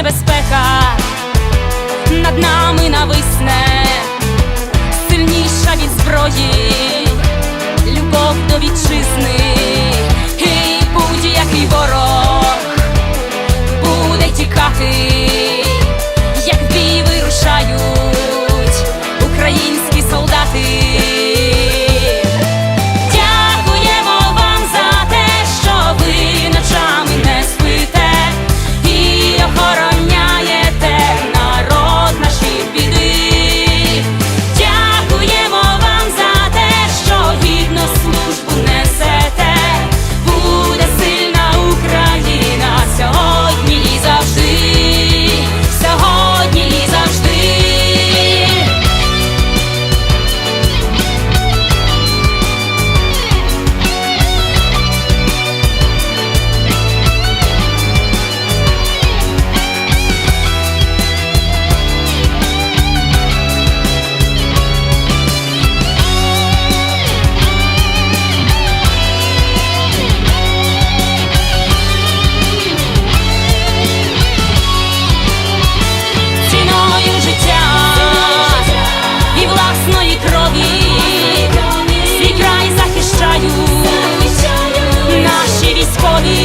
небезпека над нами нависне. for you.